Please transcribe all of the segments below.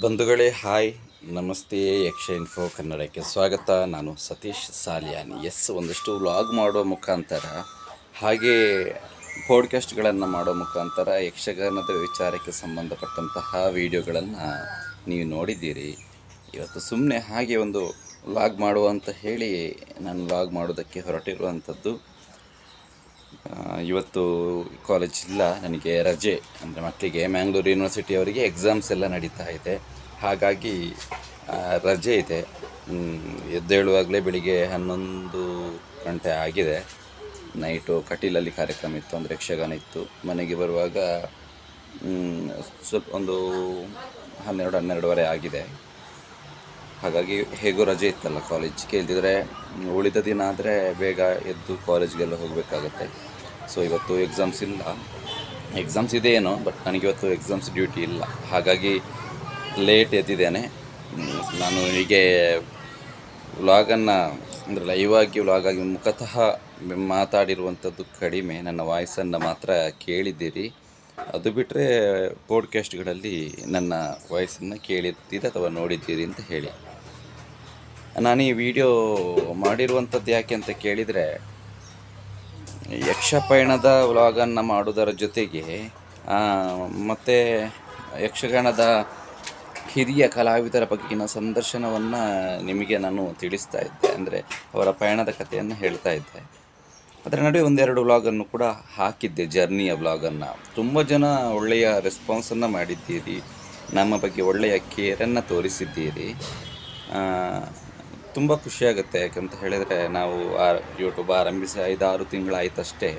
ಬಂಧುಗಳೇ, ಹಾಯ್. ನಮಸ್ತೆ, ಯಕ್ಷ ಇನ್ಫೋ ಕನ್ನಡಕ್ಕೆ ಸ್ವಾಗತ. ನಾನು ಸತೀಶ್ ಸಾಲಿಯಾನಿ. ಎಸ್, ಒಂದಷ್ಟು ವ್ಲಾಗ್ ಮಾಡುವ ಮುಖಾಂತರ, ಹಾಗೆ ಪಾಡ್ಕಾಸ್ಟ್ಗಳನ್ನು ಮಾಡೋ ಮುಖಾಂತರ ಯಕ್ಷಗಾನದ ವಿಚಾರಕ್ಕೆ ಸಂಬಂಧಪಟ್ಟಂತಹ ವಿಡಿಯೋಗಳನ್ನು ನೀವು ನೋಡಿದ್ದೀರಿ. ಇವತ್ತು ಸುಮ್ಮನೆ ಹಾಗೆ ಒಂದು ವ್ಲಾಗ್ ಮಾಡುವ ಅಂತ ಹೇಳಿ, ನಾನು ವ್ಲಾಗ್ ಮಾಡೋದಕ್ಕೆ ಹೊರಟಿರುವಂಥದ್ದು ಇವತ್ತು ಕಾಲೇಜ್ ಇಲ್ಲ, ನನಗೆ ರಜೆ, ಅಂದರೆ ಮಕ್ಕಳಿಗೆ ಮ್ಯಾಂಗ್ಳೂರು ಯೂನಿವರ್ಸಿಟಿಯವರಿಗೆ ಎಕ್ಸಾಮ್ಸ್ ಎಲ್ಲ ನಡೀತಾ ಇದೆ. ಹಾಗಾಗಿ ರಜೆ ಇದೆ. ಎದ್ದೇಳುವಾಗಲೇ ಬೆಳಿಗ್ಗೆ ಹನ್ನೊಂದು ಗಂಟೆ ಆಗಿದೆ. ನೈಟು ಕಟೀಲಲ್ಲಿ ಕಾರ್ಯಕ್ರಮ ಇತ್ತು, ಅಂದರೆ ಯಕ್ಷಗಾನ ಇತ್ತು. ಮನೆಗೆ ಬರುವಾಗ ಸ್ವಲ್ಪ ಒಂದು ಹನ್ನೆರಡು, ಹನ್ನೆರಡುವರೆ ಆಗಿದೆ. ಹಾಗಾಗಿ ಹೇಗೂ ರಜೆ ಇತ್ತಲ್ಲ ಕಾಲೇಜ್ಗೆ ಇಲ್ದಿದ್ರೆ ಉಳಿದ ದಿನ ಆದರೆ ಬೇಗ ಎದ್ದು ಕಾಲೇಜ್ಗೆಲ್ಲ ಹೋಗಬೇಕಾಗತ್ತೆ. ಸೊ ಇವತ್ತು ಎಕ್ಸಾಮ್ಸ್ ಇಲ್ಲ. ಎಕ್ಸಾಮ್ಸ್ ಇದೆ ಏನೋ ಬಟ್ ನನಗಿವತ್ತು ಎಕ್ಸಾಮ್ಸ್ ಡ್ಯೂಟಿ ಇಲ್ಲ. ಹಾಗಾಗಿ ಲೇಟ್ ಎದ್ದಿದ್ದೇನೆ. ನಾನು ಹೀಗೆ ವ್ಲಾಗನ್ನು ಅಂದರೆ ಲೈವ್ ಆಗಿ ವ್ಲಾಗ್ ಆಗಿ ಮುಖತಃ ಮಾತಾಡಿರುವಂಥದ್ದು ಕಡಿಮೆ. ನನ್ನ ವಾಯ್ಸನ್ನು ಮಾತ್ರ ಕೇಳಿದ್ದೀರಿ. ಅದು ಬಿಟ್ಟರೆ ಪಾಡ್ಕಾಸ್ಟ್ಗಳಲ್ಲಿ ನನ್ನ ವಾಯ್ಸನ್ನು ಕೇಳಿದ್ದೀರಿ ಅಥವಾ ನೋಡಿದ್ದೀರಿ ಅಂತ ಹೇಳಿ. ನಾನು ಈ ವಿಡಿಯೋ ಮಾಡಿರುವಂಥದ್ದು ಯಾಕೆ ಅಂತ ಕೇಳಿದರೆ, ಯಕ್ಷಪಯಣದ ವ್ಲಾಗನ್ನು ಮಾಡೋದರ ಜೊತೆಗೆ ಮತ್ತು ಯಕ್ಷಗಾನದ ಹಿರಿಯ ಕಲಾವಿದರ ಬಗೆಗಿನ ಸಂದರ್ಶನವನ್ನು ನಿಮಗೆ ನಾನು ತಿಳಿಸ್ತಾ ಇದ್ದೆ. ಅಂದರೆ ಅವರ ಪಯಣದ ಕಥೆಯನ್ನು ಹೇಳ್ತಾ ಇದ್ದೆ. ಅದರ ನಡುವೆ ಒಂದೆರಡು ವ್ಲಾಗನ್ನು ಕೂಡ ಹಾಕಿದ್ದೆ, ಜರ್ನಿಯ ವ್ಲಾಗನ್ನು. ತುಂಬ ಜನ ಒಳ್ಳೆಯ ರೆಸ್ಪಾನ್ಸನ್ನು ಮಾಡಿದ್ದೀರಿ, ನಮ್ಮ ಬಗ್ಗೆ ಒಳ್ಳೆಯ ಕೇರನ್ನು ತೋರಿಸಿದ್ದೀರಿ. ತುಂಬ ಖುಷಿಯಾಗುತ್ತೆ. ಯಾಕಂತ ಹೇಳಿದರೆ ನಾವು ಆ ಯೂಟ್ಯೂಬ್ ಆರಂಭಿಸಿ ಐದಾರು ತಿಂಗಳಾಯ್ತಷ್ಟೇ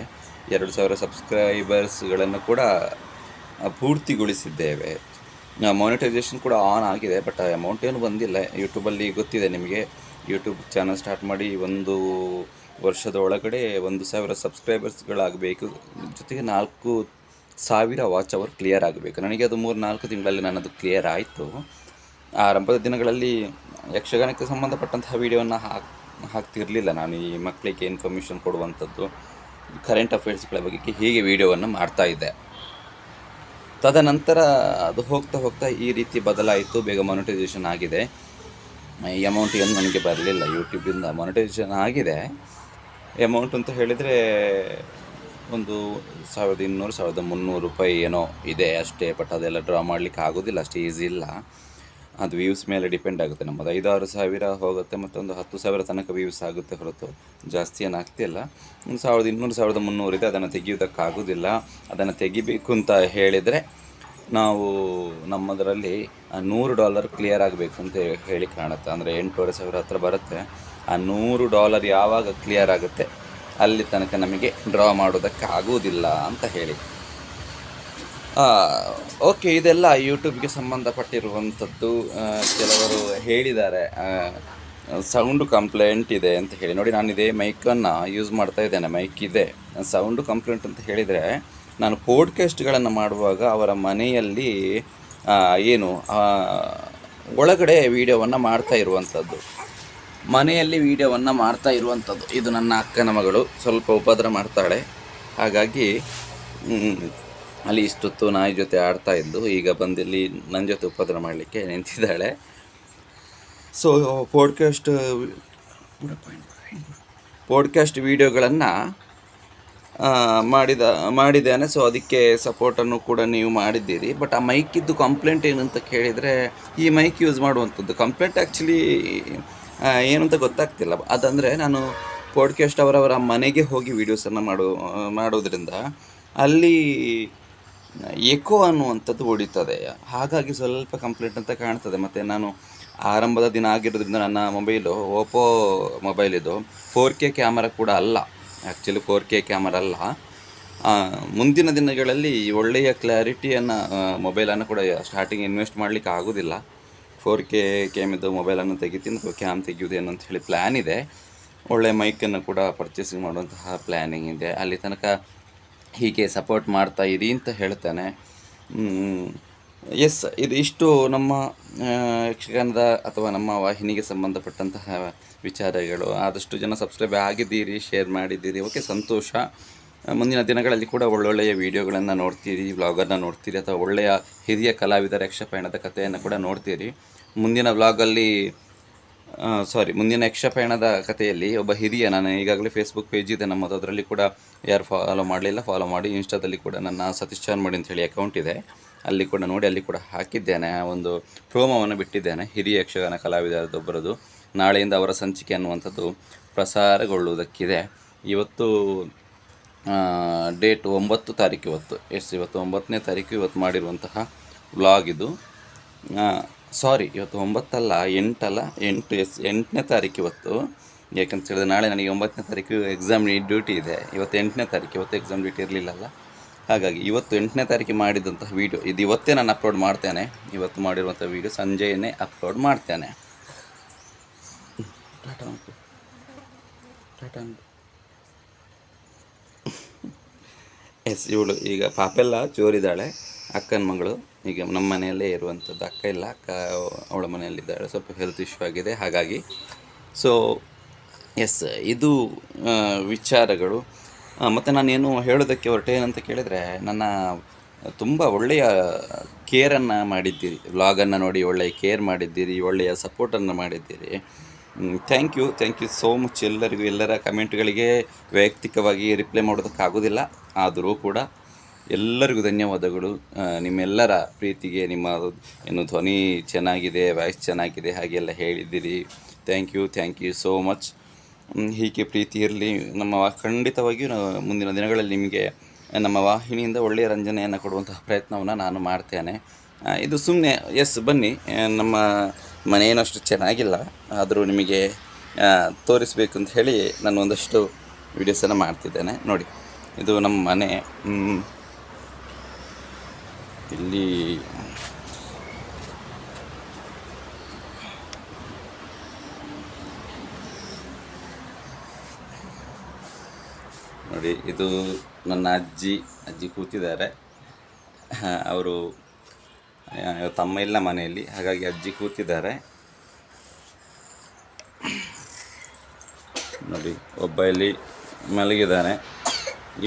ಎರಡು ಸಾವಿರ ಸಬ್ಸ್ಕ್ರೈಬರ್ಸ್ಗಳನ್ನು ಕೂಡ ಪೂರ್ತಿಗೊಳಿಸಿದ್ದೇವೆ. ಮಾನಿಟೈಸೇಷನ್ ಕೂಡ ಆನ್ ಆಗಿದೆ ಬಟ್ ಅಮೌಂಟ್ ಏನು ಬಂದಿಲ್ಲ. ಯೂಟ್ಯೂಬಲ್ಲಿ ಗೊತ್ತಿದೆ ನಿಮಗೆ. ಯೂಟ್ಯೂಬ್ ಚಾನಲ್ ಸ್ಟಾರ್ಟ್ ಮಾಡಿ ಒಂದು ವರ್ಷದ ಒಳಗಡೆ ಒಂದು ಸಾವಿರ ಸಬ್ಸ್ಕ್ರೈಬರ್ಸ್ಗಳಾಗಬೇಕು. ಜೊತೆಗೆ ನಾಲ್ಕು ಸಾವಿರ ವಾಚ್ ಅವರ್ ಕ್ಲಿಯರ್ ಆಗಬೇಕು. ನನಗೆ ಅದು ಮೂರು ನಾಲ್ಕು ತಿಂಗಳಲ್ಲಿ ನನ್ನದು ಕ್ಲಿಯರ್ ಆಯಿತು. ಆರಂಭದ ದಿನಗಳಲ್ಲಿ ಯಕ್ಷಗಾನಕ್ಕೆ ಸಂಬಂಧಪಟ್ಟಂತಹ ವಿಡಿಯೋವನ್ನು ಹಾಕಿ ಹಾಕ್ತಿರಲಿಲ್ಲ ನಾನು. ಈ ಮಕ್ಕಳಿಗೆ ಇನ್ಫಾರ್ಮೇಷನ್ ಕೊಡುವಂಥದ್ದು ಕರೆಂಟ್ ಅಫೇರ್ಸ್ಗಳ ಬಗ್ಗೆ ಹೀಗೆ ವಿಡಿಯೋವನ್ನು ಮಾಡ್ತಾ ಇದ್ದೆ. ತದನಂತರ ಅದು ಹೋಗ್ತಾ ಹೋಗ್ತಾ ಈ ರೀತಿ ಬದಲಾಯಿತು, ಬೇಗ ಮೊನಿಟೈಸೇಷನ್ ಆಗಿದೆ. ಈ ಅಮೌಂಟ್ ಏನು ನನಗೆ ಬರಲಿಲ್ಲ ಯೂಟ್ಯೂಬಿಂದ ಮೊನಿಟೈಸೇಷನ್ ಆಗಿದೆ. ಅಮೌಂಟ್ ಅಂತ ಹೇಳಿದರೆ ಒಂದು ಸಾವಿರದ ಇನ್ನೂರು, ಸಾವಿರದ ಮುನ್ನೂರು ರೂಪಾಯಿ ಏನೋ ಇದೆ ಅಷ್ಟೇ ಬಟ್ ಅದೆಲ್ಲ ಡ್ರಾ ಮಾಡಲಿಕ್ಕೆ ಆಗೋದಿಲ್ಲ, ಅಷ್ಟು ಈಸಿ ಇಲ್ಲ. ಅದು ವ್ಯೂಸ್ ಮೇಲೆ ಡಿಪೆಂಡ್ ಆಗುತ್ತೆ. ನಮ್ಮದು ಐದಾರು ಸಾವಿರ ಹೋಗುತ್ತೆ, ಮತ್ತೊಂದು ಹತ್ತು ಸಾವಿರ ತನಕ ವ್ಯೂಸ್ ಆಗುತ್ತೆ ಹೊರತು. ಜಾಸ್ತಿ ಏನು ಆಗ್ತಿಲ್ಲ ಒಂದು ಸಾವಿರದ ಇನ್ನೂರು, ಸಾವಿರದ ಮುನ್ನೂರು ಇದೆ, ಅದನ್ನು ತೆಗೆಯೋದಕ್ಕಾಗೋದಿಲ್ಲ ಅದನ್ನು ತೆಗಿಬೇಕು ಅಂತ ಹೇಳಿದರೆ ನಾವು ನಮ್ಮದರಲ್ಲಿ ನೂರು ಡಾಲರ್ ಕ್ಲಿಯರ್ ಆಗಬೇಕು ಅಂತ ಹೇಳಿ ಕಾಣುತ್ತೆ. ಅಂದರೆ ಎಂಟೂವರೆ ಸಾವಿರ ಹತ್ರ ಬರುತ್ತೆ. ಆ ನೂರು ಡಾಲರ್ ಯಾವಾಗ ಕ್ಲಿಯರ್ ಆಗುತ್ತೆ, ಅಲ್ಲಿ ತನಕ ನಮಗೆ ಡ್ರಾ ಮಾಡೋದಕ್ಕೆ ಆಗುವುದಿಲ್ಲ ಅಂತ ಹೇಳಿ. ಓಕೆ ಇದೆಲ್ಲ ಯೂಟ್ಯೂಬ್ಗೆ ಸಂಬಂಧಪಟ್ಟಿರುವಂಥದ್ದು ಕೆಲವರು ಹೇಳಿದ್ದಾರೆ. ಸೌಂಡ್ ಕಂಪ್ಲೇಂಟ್ ಇದೆ ಅಂತ ಹೇಳಿ. ನೋಡಿ, ನಾನು ಇದೇ ಮೈಕನ್ನು ಯೂಸ್ ಮಾಡ್ತಾ ಇದ್ದೇನೆ. ಮೈಕ್ ಇದೆ. ಸೌಂಡ್ ಕಂಪ್ಲೇಂಟ್ ಅಂತ ಹೇಳಿದರೆ, ನಾನು ಪೋಡ್ಕಾಸ್ಟ್ಗಳನ್ನು ಮಾಡುವಾಗ ಅವರ ಮನೆಯಲ್ಲಿ ಏನು ಒಳಗಡೆ ವೀಡಿಯೋವನ್ನು ಮಾಡ್ತಾ ಇರುವಂಥದ್ದು. ಮನೆಯಲ್ಲಿ ವೀಡಿಯೋವನ್ನು ಮಾಡ್ತಾ ಇರುವಂಥದ್ದು. ಇದು ನನ್ನ ಅಕ್ಕನ ಮಗಳು ಸ್ವಲ್ಪ ಉಪದ್ರ ಮಾಡ್ತಾಳೆ. ಹಾಗಾಗಿ ಅಲ್ಲಿ ಇಷ್ಟೊತ್ತು ನಾಯಿ ಜೊತೆ ಆಡ್ತಾ ಇದ್ದು, ಈಗ ಬಂದಿಲ್ಲಿ ನನ್ನ ಜೊತೆ ಉಪದ್ರ ಮಾಡಲಿಕ್ಕೆ ನಿಂತಿದ್ದಾಳೆ. ಸೊ ಪಾಡ್ಕಾಸ್ಟ್ ಪಾಡ್ಕಾಸ್ಟ್ ವಿಡಿಯೋಗಳನ್ನು ಮಾಡಿದ, ಮಾಡಿದ್ದೇನೆ. ಸೊ ಅದಕ್ಕೆ ಸಪೋರ್ಟನ್ನು ಕೂಡ ನೀವು ಮಾಡಿದ್ದೀರಿ. ಬಟ್ ಆ ಮೈಕಿದ್ದು ಕಂಪ್ಲೇಂಟ್ ಏನಂತ ಕೇಳಿದರೆ, ಈ ಮೈಕ್ ಯೂಸ್ ಮಾಡುವಂಥದ್ದು. ಕಂಪ್ಲೇಂಟ್ ಆ್ಯಕ್ಚುಲಿ ಏನು ಅಂತ ಗೊತ್ತಾಗ್ತಿಲ್ಲ. ಅದಂದರೆ ನಾನು ಪಾಡ್ಕಾಸ್ಟ್ ಅವರವರ ಮನೆಗೆ ಹೋಗಿ ವೀಡಿಯೋಸನ್ನು ಮಾಡೋ ಮಾಡೋದ್ರಿಂದ ಅಲ್ಲಿ ಎಕೋ ಅನ್ನುವಂಥದ್ದು ಹೊಡಿತದೆ. ಹಾಗಾಗಿ ಸ್ವಲ್ಪ ಕಂಪ್ಲೇಂಟ್ ಅಂತ ಕಾಣ್ತದೆ. ಮತ್ತು ನಾನು ಆರಂಭದ ದಿನ ಆಗಿರೋದ್ರಿಂದ ನನ್ನ ಮೊಬೈಲು ಓಪೋ ಮೊಬೈಲ್ ಇದು ಫೋರ್ ಕೆ ಕ್ಯಾಮರಾ ಕೂಡ ಅಲ್ಲ. ಆ್ಯಕ್ಚುಲಿ ಫೋರ್ ಕೆ ಕ್ಯಾಮರಾ ಅಲ್ಲ. ಮುಂದಿನ ದಿನಗಳಲ್ಲಿ ಒಳ್ಳೆಯ ಕ್ಲಾರಿಟಿಯನ್ನು ಮೊಬೈಲನ್ನು ಕೂಡ ಸ್ಟಾರ್ಟಿಂಗ್ ಇನ್ವೆಸ್ಟ್ ಮಾಡಲಿಕ್ಕೆ ಆಗೋದಿಲ್ಲ. ಫೋರ್ ಕೆ ಕ್ಯಾಮಿದ್ದು ಮೊಬೈಲನ್ನು ತೆಗಿತೀನಿ ಅಥವಾ ಕ್ಯಾಮ್ ತೆಗೆಯೋದೇನು ಅಂತ ಹೇಳಿ ಪ್ಲ್ಯಾನ್ ಇದೆ. ಒಳ್ಳೆಯ ಮೈಕನ್ನು ಕೂಡ ಪರ್ಚೇಸಿಂಗ್ ಮಾಡುವಂತಹ ಪ್ಲ್ಯಾನಿಂಗ್ ಇದೆ. ಅಲ್ಲಿ ತನಕ ಹೀಗೆ ಸಪೋರ್ಟ್ ಮಾಡ್ತಾ ಇರಿ ಅಂತ ಹೇಳ್ತಾನೆ. ಎಸ್, ಇದು ಇಷ್ಟು ನಮ್ಮ ಯಕ್ಷಗಾನದ ಅಥವಾ ನಮ್ಮ ವಾಹಿನಿಗೆ ಸಂಬಂಧಪಟ್ಟಂತಹ ವಿಚಾರಗಳು. ಆದಷ್ಟು ಜನ ಸಬ್ಸ್ಕ್ರೈಬ್ ಆಗಿದ್ದೀರಿ ಶೇರ್ ಮಾಡಿದ್ದೀರಿ. ಓಕೆ, ಸಂತೋಷ. ಮುಂದಿನ ದಿನಗಳಲ್ಲಿ ಕೂಡ ಒಳ್ಳೊಳ್ಳೆಯ ವಿಡಿಯೋಗಳನ್ನು ನೋಡ್ತೀರಿ ವ್ಲಾಗನ್ನು ನೋಡ್ತೀರಿ, ಅಥವಾ ಒಳ್ಳೆಯ ಹಿರಿಯ ಕಲಾವಿದರ ಯಕ್ಷಪಯಣದ ಕಥೆಯನ್ನು ಕೂಡ ನೋಡ್ತೀರಿ. ಮುಂದಿನ ವ್ಲಾಗಲ್ಲಿ ಸಾರಿ ಮುಂದಿನ ಯಕ್ಷಪಯಣದ ಕಥೆಯಲ್ಲಿ ಒಬ್ಬ ಹಿರಿಯ, ನಾನು ಈಗಾಗಲೇ ಫೇಸ್ಬುಕ್ ಪೇಜ್ ಇದೆ ನಮ್ಮದು ಅದರಲ್ಲಿ ಕೂಡ ಯಾರು ಫಾಲೋ ಮಾಡಲಿಲ್ಲ ಫಾಲೋ ಮಾಡಿ ಇನ್ಸ್ಟಾದಲ್ಲಿ ಕೂಡ ನನ್ನ ಸತೀಶ್ ಚಾನ್ಮಡಿ ಅಂತ ಹೇಳಿ ಅಕೌಂಟ್ ಇದೆ. ಅಲ್ಲಿ ಕೂಡ ನೋಡಿ, ಅಲ್ಲಿ ಕೂಡ ಹಾಕಿದ್ದೇನೆ. ಒಂದು ಪ್ರೋಮವನ್ನು ಬಿಟ್ಟಿದ್ದೇನೆ. ಹಿರಿಯ ಯಕ್ಷಗಾನ ಕಲಾವಿದರದೊಬ್ಬರದು ನಾಳೆಯಿಂದ ಅವರ ಸಂಚಿಕೆ ಅನ್ನುವಂಥದ್ದು ಪ್ರಸಾರಗೊಳ್ಳುವುದಕ್ಕಿದೆ. ಇವತ್ತು ಡೇಟ್ ಒಂಬತ್ತು ತಾರೀಕು ಇವತ್ತು. ಎಸ್ ಇವತ್ತು ಒಂಬತ್ತನೇ ತಾರೀಕು ಇವತ್ತು ಮಾಡಿರುವಂತಹ ವ್ಲಾಗ್ ಇದು. ಸಾರಿ, ಇವತ್ತು ಒಂಬತ್ತಲ್ಲ, ಎಂಟಲ್ಲ, ಎಂಟು, ಎಸ್, ಎಂಟನೇ ತಾರೀಕು ಇವತ್ತು. ಯಾಕಂತ ಹೇಳಿದ್ರೆ ನಾಳೆ ನನಗೆ ಒಂಬತ್ತನೇ ತಾರೀಕು ಎಕ್ಸಾಮ್ ಡ್ಯೂಟಿ ಇದೆ. ಇವತ್ತು ಎಂಟನೇ ತಾರೀಕು, ಇವತ್ತು ಎಕ್ಸಾಮ್ ಡ್ಯೂಟಿ ಇರಲಿಲ್ಲಲ್ಲ. ಹಾಗಾಗಿ ಇವತ್ತು ಎಂಟನೇ ತಾರೀಕು ಮಾಡಿದಂತಹ ವೀಡಿಯೋ ಇದು ಇವತ್ತೇ ನಾನು ಅಪ್ಲೋಡ್ ಮಾಡ್ತೇನೆ. ಇವತ್ತು ಮಾಡಿರುವಂಥ ವೀಡಿಯೋ ಸಂಜೆಯೇ ಅಪ್ಲೋಡ್ ಮಾಡ್ತೇನೆ. ಎಸ್ ಇವಳು ಈಗ ಪಾಪೆಲ್ಲ ಜೋರಿದ್ದಾಳೆ ಅಕ್ಕನ ಮಗಳು, ಈಗ ನಮ್ಮ ಮನೆಯಲ್ಲೇ ಇರುವಂಥದ್ದು ಅಕ್ಕ ಇಲ್ಲ, ಅಕ್ಕ ಅವಳ ಮನೆಯಲ್ಲಿದ್ದಾಳೆ, ಸ್ವಲ್ಪ ಹೆಲ್ತ್ ಇಶ್ಯೂ ಆಗಿದೆ, ಹಾಗಾಗಿ. ಸೊ ಎಸ್ ಇದು ವಿಚಾರಗಳು. ಮತ್ತು ನಾನೇನು ಹೇಳೋದಕ್ಕೆ ಹೊರಟೆ ಏನಂತ ಕೇಳಿದರೆ, ನನ್ನ ತುಂಬ ಒಳ್ಳೆಯ ಕೇರನ್ನು ಮಾಡಿದ್ದೀರಿ. ವ್ಲಾಗನ್ನು ನೋಡಿ, ಒಳ್ಳೆಯ ಕೇರ್ ಮಾಡಿದ್ದೀರಿ, ಒಳ್ಳೆಯ ಸಪೋರ್ಟನ್ನು ಮಾಡಿದ್ದೀರಿ. Thank you thank you so much ಎಲ್ಲರಿಗೂ, ಎಲ್ಲರ ಕಮೆಂಟ್ಗಳಿಗೆ ವೈಯಕ್ತಿಕವಾಗಿ ರಿಪ್ಲೈ ಮಾಡೋದಕ್ಕಾಗೋದಿಲ್ಲ, ಆದರೂ ಕೂಡ. ಎಲ್ಲರಿಗೂ ಧನ್ಯವಾದಗಳು. ನಿಮ್ಮೆಲ್ಲರ ಪ್ರೀತಿಗೆ, ನಿಮ್ಮ ಏನು ಧ್ವನಿ ಚೆನ್ನಾಗಿದೆ, ವಾಯ್ಸ್ ಚೆನ್ನಾಗಿದೆ, ಹಾಗೆಲ್ಲ ಹೇಳಿದ್ದೀರಿ. Thank you thank you so much ಹೀಗೆ ಪ್ರೀತಿ ಇರಲಿ. ನಮ್ಮ ಖಂಡಿತವಾಗಿಯೂ ಮುಂದಿನ ದಿನಗಳಲ್ಲಿ ನಿಮಗೆ ನಮ್ಮ ವಾಹಿನಿಯಿಂದ ಒಳ್ಳೆಯ ರಂಜನೆಯನ್ನು ಕೊಡುವಂತಹ ಪ್ರಯತ್ನವನ್ನು ನಾನು ಮಾಡ್ತೇನೆ. ಇದು ಸುಮ್ಮನೆ ಎಸ್ ಬನ್ನಿ. ನಮ್ಮ ಮನೆಯೇನಷ್ಟು ಚೆನ್ನಾಗಿಲ್ಲ. ಆದರೂ ನಿಮಗೆ ತೋರಿಸಬೇಕು ಅಂತ ಹೇಳಿ ನಾನು ಒಂದಷ್ಟು ವೀಡಿಯೋಸನ್ನು ಮಾಡ್ತಿದ್ದೇನೆ. ನೋಡಿ, ಇದು ನಮ್ಮ ಮನೆ. ಇಲ್ಲಿ ನೋಡಿ, ಇದು ನನ್ನ ಅಜ್ಜಿ ಅಜ್ಜಿ ಕೂತಿದ್ದಾರೆ. ಅವರು ತಮ್ಮ ಇಲ್ಲ ಮನೆಯಲ್ಲಿ, ಹಾಗಾಗಿ ಅಜ್ಜಿ ಕೂತಿದ್ದಾರೆ. ನೋಡಿ, ಒಬ್ಬ ಇಲ್ಲಿ ಮಲಗಿದ್ದಾನೆ.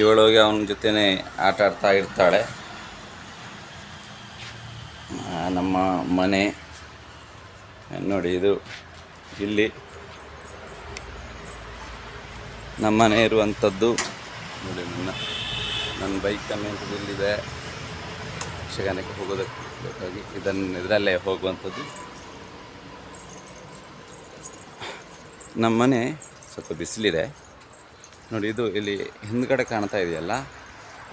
ಇವಳೋಗಿ ಅವನ ಜೊತೆನೇ ಆಟ ಆಡ್ತಾ ಇರ್ತಾಳೆ. ನಮ್ಮ ಮನೆ. ನೋಡಿ, ಇದು ಇಲ್ಲಿ ನಮ್ಮನೆ ಇರುವಂಥದ್ದು. ನೋಡಿ, ನನ್ನ ನನ್ನ ಬೈಕ್ ಅನ್ನುವಂಥದ್ದು ಇಲ್ಲಿದೆ ಯಕ್ಷಗಾನಕ್ಕೆ ಹೋಗೋದಕ್ಕೆ ಇದನ್ನು ಇದರಲ್ಲೇ ಹೋಗುವಂಥದ್ದು. ನಮ್ಮ ಮನೆ ಸ್ವಲ್ಪ ಬಿಸಿಲಿದೆ. ನೋಡಿ, ಇದು ಇಲ್ಲಿ ಹಿಂದ್ಗಡೆ ಕಾಣ್ತಾ ಇದೆಯಲ್ಲ?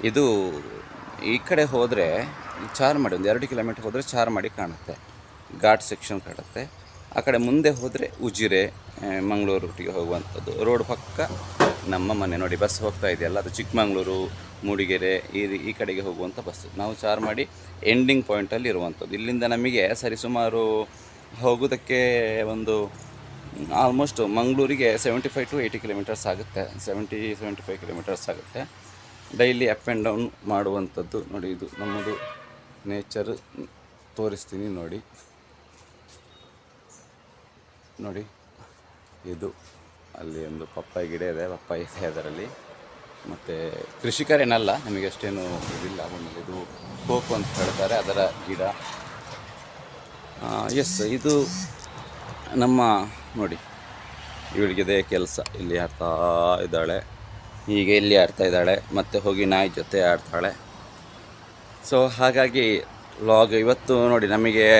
ಇದು ಈ ಕಡೆ ಹೋದರೆ ಚಾರ್ಮಾಡಿ ಒಂದು ಎರಡು ಕಿಲೋಮೀಟರ್ ಹೋದರೆ ಚಾರ್ ಮಾಡಿ ಕಾಣುತ್ತೆ. ಘಾಟ್ ಸೆಕ್ಷನ್ ಕಾಣುತ್ತೆ. ಆ ಕಡೆ ಮುಂದೆ ಹೋದರೆ ಉಜಿರೆ ಮಂಗಳೂರು ರೂಟಿಗೆ ಹೋಗುವಂಥದ್ದು. ರೋಡ್ ಪಕ್ಕ ನಮ್ಮ ಮನೆ ನೋಡಿ, ಬಸ್ ಹೋಗ್ತಾ ಇದೆಯಲ್ಲ ಅದು ಚಿಕ್ಕಮಗಳೂರು, ಮೂಡಿಗೆರೆ, ಈ ಈ ಕಡೆಗೆ ಹೋಗುವಂಥ ಬಸ್. ನಾವು ಚಾರ್ ಮಾಡಿ ಎಂಡಿಂಗ್ ಪಾಯಿಂಟಲ್ಲಿ ಇರುವಂಥದ್ದು. ಇಲ್ಲಿಂದ ನಮಗೆ ಸರಿಸುಮಾರು ಹೋಗೋದಕ್ಕೆ ಒಂದು ಆಲ್ಮೋಸ್ಟ್ ಮಂಗಳೂರಿಗೆ seventy five to eighty kilometres ಆಗುತ್ತೆ. ಸೆವೆಂಟಿ ಸೆವೆಂಟಿ ಫೈವ್ ಕಿಲೋಮೀಟರ್ಸ್ ಆಗುತ್ತೆ. ಡೈಲಿ ಅಪ್ ಆ್ಯಂಡ್ ಡೌನ್ ಮಾಡುವಂಥದ್ದು. ನೋಡಿ, ಇದು ನಮ್ಮದು ನೇಚರ್ ತೋರಿಸ್ತೀನಿ ನೋಡಿ. ನೋಡಿ, ಇದು ಅಲ್ಲಿ ಒಂದು ಪಪ್ಪಾಯಿ ಗಿಡ ಇದೆ, ಪಪ್ಪಾಯಿ ಇದೆ ಅದರಲ್ಲಿ. ಮತ್ತು ಕೃಷಿಕರೇನಲ್ಲ ನಮಗೆ ಅಷ್ಟೇನು ಇದಿಲ್ಲ, ಆಮೇಲೆ ಇದು ಕೋಕು ಅಂತ ಹೇಳ್ತಾರೆ, ಅದರ ಗಿಡ. ಎಸ್ ಇದು ನಮ್ಮ, ನೋಡಿ ಇವಳಿಗಿದೆ ಕೆಲಸ, ಇಲ್ಲಿ ಆಡ್ತಾ ಇದ್ದಾಳೆ. ಹೀಗೆ ಇಲ್ಲಿ ಆಡ್ತಾ ಇದ್ದಾಳೆ, ಮತ್ತು ಹೋಗಿ ನಾಯಿ ಜೊತೆ ಆಡ್ತಾಳೆ. ಸೊ ಹಾಗಾಗಿ ಲಾಗ್ ಇವತ್ತು ನೋಡಿ ನಮಗೆ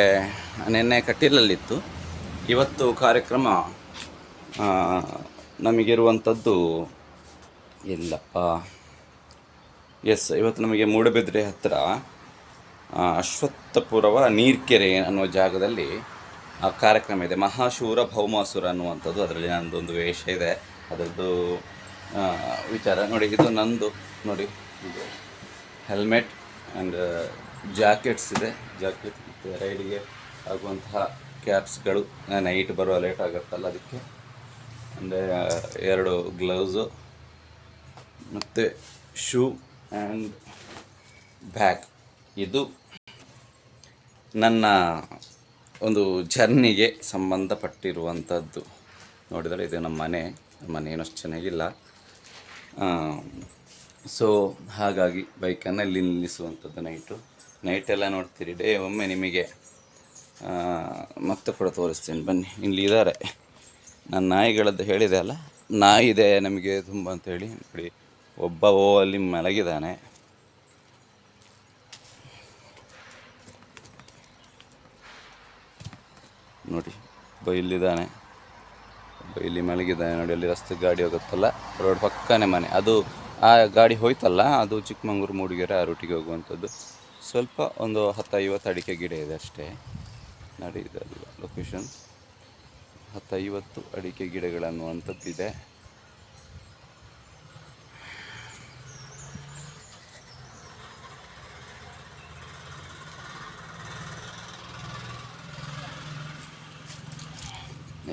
ನಿನ್ನೆ ಕಟೀಲಲ್ಲಿತ್ತು. ಇವತ್ತು ಕಾರ್ಯಕ್ರಮ ನಮಗಿರುವಂಥದ್ದು ಇಲ್ಲಪ್ಪ. ಎಸ್ ಇವತ್ತು ನಮಗೆ ಮೂಡಬಿದ್ರೆ ಹತ್ತಿರ ಅಶ್ವತ್ಥಪುರವ ನೀರ್ಕೆರೆ ಅನ್ನುವ ಜಾಗದಲ್ಲಿ, ಆ, ಕಾರ್ಯಕ್ರಮ ಇದೆ. ಮಹಾಶೂರ ಭೌಮಾಸುರ ಅನ್ನುವಂಥದ್ದು ಅದರಲ್ಲಿ ನನ್ನದೊಂದು ವೇಷ ಇದೆ. ಅದರದ್ದು ವಿಚಾರ. ನೋಡಿ, ಇದು ನಂದು. ನೋಡಿ ಹೆಲ್ಮೆಟ್ ಆ್ಯಂಡ್ ಜಾಕೆಟ್ಸ್ ಇದೆ. ಜಾಕೆಟ್ ಮತ್ತು ರೈಡಿಗೆ ಆಗುವಂತಹ ಕ್ಯಾಪ್ಸ್ಗಳು ನೈಟ್ ಬರುವ ಲೇಟ್ ಆಗುತ್ತಲ್ಲ ಅದಕ್ಕೆ. ಅಂದರೆ ಎರಡು ಗ್ಲೌಸು ಮತ್ತು ಶೂ ಆ್ಯಂಡ್ ಬ್ಯಾಗ್ ಇದು ನನ್ನ ಒಂದು ಜರ್ನಿಗೆ ಸಂಬಂಧಪಟ್ಟಿರುವಂಥದ್ದು ನೋಡಿದರೆ ಇದು ನಮ್ಮ ಮನೆ. ನಮ್ಮ ಮನೆ ಏನಷ್ಟು ಚೆನ್ನಾಗಿಲ್ಲ. ಸೊ ಹಾಗಾಗಿ ಬೈಕನ್ನು ಇಲ್ಲಿ ನಿಲ್ಲಿಸುವಂಥದ್ದು ನೈಟು ನೈಟೆಲ್ಲ ನೋಡ್ತೀರಿ. ಡೇ ಒಮ್ಮೆ ನಿಮಗೆ ಮತ್ತೆ ಕೂಡ ತೋರಿಸ್ತೀನಿ. ಬನ್ನಿ, ಇಲ್ಲಿ ಇದ್ದಾರೆ. ನನ್ನ ನಾಯಿಗಳದ್ದು ಹೇಳಿದೆ ಅಲ್ಲ? ನಾಯಿ ಇದೆ ನಮಗೆ ತುಂಬ ಅಂತೇಳಿ. ನೋಡಿ, ಒಬ್ಬ ಓ ಅಲ್ಲಿ ಮಲಗಿದ್ದಾನೆ. ನೋಡಿ, ಒಬ್ಬ ಇಲ್ಲಿದ್ದಾನೆ. ಒಬ್ಬ ಇಲ್ಲಿ ಮಲಗಿದ್ದಾನೆ. ನೋಡಿ, ಅಲ್ಲಿ ರಸ್ತೆ ಗಾಡಿ ಹೋಗುತ್ತಲ್ಲ? ರೋಡ್ ಪಕ್ಕನೇ ಮನೆ. ಅದು ಆ ಗಾಡಿ ಹೋಯ್ತಲ್ಲ, ಅದು ಚಿಕ್ಕಮಂಗ್ಳೂರು ಮೂಡಿಗೆರೆ ಆ ರೂಟಿಗೆ ಹೋಗುವಂಥದ್ದು ಸ್ವಲ್ಪ ಒಂದು ಹತ್ತು ಐವತ್ತು ಅಡಿಕೆ ಗಿಡ ಇದೆ ಅಷ್ಟೇ. ನೋಡಿ ಇದೆ ಲೊಕೇಶನ್ ಹತ್ತು ಐವತ್ತು ಅಡಿಕೆ ಗಿಡಗಳನ್ನುವಂಥದ್ದಿದೆ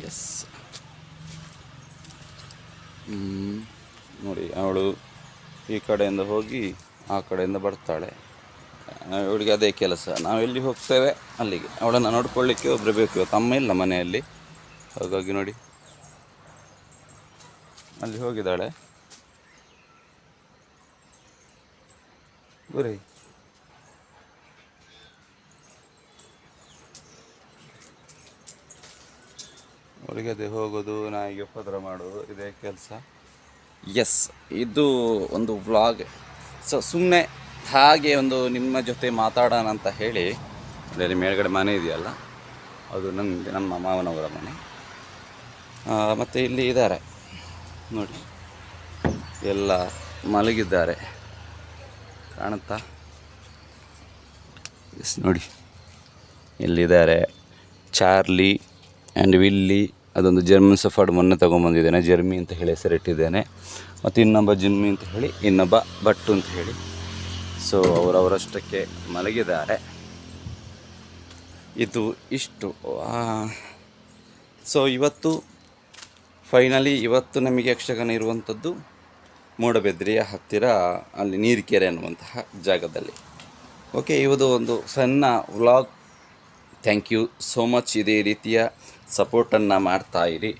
ಎಸ್ ನೋಡಿ ಅವಳು ಈ ಕಡೆಯಿಂದ ಹೋಗಿ ಆ ಕಡೆಯಿಂದ ಬರ್ತಾಳೆ. ಇವಳಿಗೆ ಅದೇ ಕೆಲಸ. ನಾವು ಎಲ್ಲಿ ಹೋಗ್ತೇವೆ? ಅಲ್ಲಿಗೆ. ಅವಳನ್ನು ನೋಡ್ಕೊಳ್ಳಿಕ್ಕೆ ಒಬ್ಬರು ಬೇಕು. ತಮ್ಮ ಇಲ್ಲ ಮನೆಯಲ್ಲಿ. ಹಾಗಾಗಿ ನೋಡಿ. ಅಲ್ಲಿ ಹೋಗಿದ್ದಾಳೆ. ಗುರಿ. ಅವಳಿಗೆ ಅದೇ ಹೋಗೋದು, ನಾಯಿಗೆ ಉಪದ್ರ ಮಾಡೋದು ಇದೇ ಕೆಲಸ. ಎಸ್ ಇದು ಒಂದು ವ್ಲಾಗ್ ಸೊ ಸುಮ್ಮನೆ ಹಾಗೆ ಒಂದು ನಿಮ್ಮ ಜೊತೆ ಮಾತಾಡೋಣ ಅಂತ ಹೇಳಿ ಅಲ್ಲಿ ಮೇಲ್ಗಡೆ ಮನೆ ಇದೆಯಲ್ಲ, ಅದು ನನ್ನ ನಮ್ಮ ಮಾವನವರ ಮನೆ. ಮತ್ತು ಇಲ್ಲಿ ಇದ್ದಾರೆ. ನೋಡಿ, ಎಲ್ಲ ಮಲಗಿದ್ದಾರೆ. ಕಾಣುತ್ತಾ? ಎಸ್ ನೋಡಿ. ಇಲ್ಲಿದ್ದಾರೆ ಚಾರ್ಲಿ ಆ್ಯಂಡ್ ವಿಲ್ಲಿ. ಅದೊಂದು ಜರ್ಮನ್ ಸಫರ್ಡ್ ಮೊನ್ನೆ ತೊಗೊಂಬಂದಿದ್ದೇನೆ. ಜರ್ಮಿ ಅಂತ ಹೇಳಿ ಹೆಸರಿಟ್ಟಿದ್ದೇನೆ ಮತ್ತು ಇನ್ನೊಬ್ಬ ಜಿಮ್ಮಿ ಅಂತ ಹೇಳಿ, ಇನ್ನೊಬ್ಬ ಬಟ್ಟು ಅಂತ ಹೇಳಿ. ಸೊ ಅವರವರಷ್ಟಕ್ಕೆ ಮಲಗಿದ್ದಾರೆ. ಇದು ಇಷ್ಟು. ಸೊ ಇವತ್ತು ಫೈನಲಿ ಇವತ್ತು ನಮಗೆ ಯಕ್ಷಗಾನ ಇರುವಂಥದ್ದು ಮೂಡಬೆದ್ರಿಯ ಹತ್ತಿರ, ಅಲ್ಲಿ ನೀರಿಕೆರೆ ಅನ್ನುವಂತಹ ಜಾಗದಲ್ಲಿ. ಓಕೆ ಇವುದು ಒಂದು ಸಣ್ಣ vlog thank you so much ಇದೇ ರೀತಿಯ ಸಪೋರ್ಟನ್ನು ಮಾಡ್ತಾ ಇರಿ.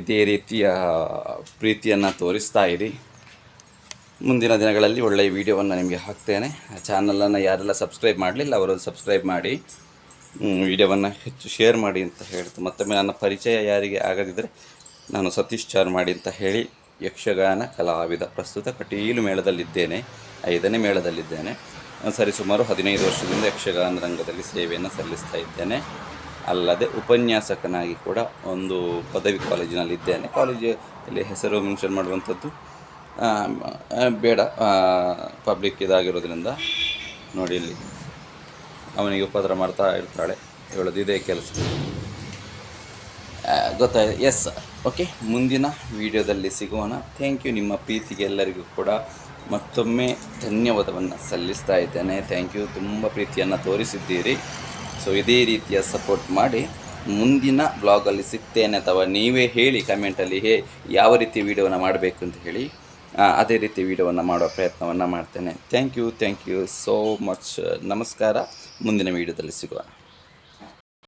ಇದೇ ರೀತಿಯ ಪ್ರೀತಿಯನ್ನು ತೋರಿಸ್ತಾ ಇರಿ. ಮುಂದಿನ ದಿನಗಳಲ್ಲಿ ಒಳ್ಳೆಯ ವಿಡಿಯೋವನ್ನು ನಿಮಗೆ ಹಾಕ್ತೇನೆ. ಚಾನಲನ್ನು ಯಾರೆಲ್ಲ ಸಬ್ಸ್ಕ್ರೈಬ್ ಮಾಡಲಿಲ್ಲ ಅವರು ಸಬ್ಸ್ಕ್ರೈಬ್ ಮಾಡಿ ವಿಡಿಯೋವನ್ನು ಹೆಚ್ಚು ಶೇರ್ ಮಾಡಿ ಅಂತ ಹೇಳ್ತು. ಮತ್ತೊಮ್ಮೆ ನನ್ನ ಪರಿಚಯ ಯಾರಿಗೆ ಆಗದಿದ್ದರೆ ನಾನು ಸತೀಶ್ ಚಾರ್ ಮಾಡಿ ಅಂತ ಹೇಳಿ ಯಕ್ಷಗಾನ ಕಲಾವಿದ. ಪ್ರಸ್ತುತ ಕಟೀಲು ಮೇಳದಲ್ಲಿದ್ದೇನೆ, ಐದನೇ ಮೇಳದಲ್ಲಿದ್ದೇನೆ. ಸರಿ ಸುಮಾರು ಹದಿನೈದು ವರ್ಷದಿಂದ ಯಕ್ಷಗಾನ ರಂಗದಲ್ಲಿ ಸೇವೆಯನ್ನು ಸಲ್ಲಿಸ್ತಾ ಇದ್ದೇನೆ. ಅಲ್ಲದೆ ಉಪನ್ಯಾಸಕನಾಗಿ ಕೂಡ ಒಂದು ಪದವಿ ಕಾಲೇಜಿನಲ್ಲಿ ಇದ್ದೇನೆ. ಕಾಲೇಜಲ್ಲಿ ಹೆಸರು ಮೆನ್ಷನ್ ಮಾಡುವಂಥದ್ದು ಬೇಡ ಪಬ್ಲಿಕ್ ಇದಾಗಿರೋದ್ರಿಂದ ನೋಡಿ ಇಲ್ಲಿ ಅವನಿಗೆ ಉಪದ್ರ ಮಾಡ್ತಾ ಇರ್ತಾಳೆ ಹೇಳೋದು ಇದೇ ಕೆಲಸ. ಗೊತ್ತಾಯ್ತು. ಎಸ್ ಓಕೆ ಮುಂದಿನ ವಿಡಿಯೋದಲ್ಲಿ ಸಿಗೋಣ. ಥ್ಯಾಂಕ್ ಯು ನಿಮ್ಮ ಪ್ರೀತಿಗೆ ಎಲ್ಲರಿಗೂ ಕೂಡ ಮತ್ತೊಮ್ಮೆ ಧನ್ಯವಾದವನ್ನು ಸಲ್ಲಿಸ್ತಾ ಇದ್ದೇನೆ. ಥ್ಯಾಂಕ್ ಯು ತುಂಬ ಪ್ರೀತಿಯನ್ನು ತೋರಿಸಿದ್ದೀರಿ. ಸೊ ಇದೇ ರೀತಿಯ ಸಪೋರ್ಟ್ ಮಾಡಿ ಮುಂದಿನ ಬ್ಲಾಗಲ್ಲಿ ಸಿಗ್ತೇನೆ ಅಥವಾ ನೀವೇ ಹೇಳಿ ಕಮೆಂಟಲ್ಲಿ ಹೇ ಯಾವ ರೀತಿ ವಿಡಿಯೋವನ್ನು ಮಾಡಬೇಕು ಅಂತ ಹೇಳಿ ಅದೇ ರೀತಿ ವೀಡಿಯೋವನ್ನು ಮಾಡುವ ಪ್ರಯತ್ನವನ್ನು ಮಾಡ್ತೇನೆ. Thank you thank you so much ನಮಸ್ಕಾರ. ಮುಂದಿನ ವಿಡಿಯೋದಲ್ಲಿ ಸಿಗೋಣ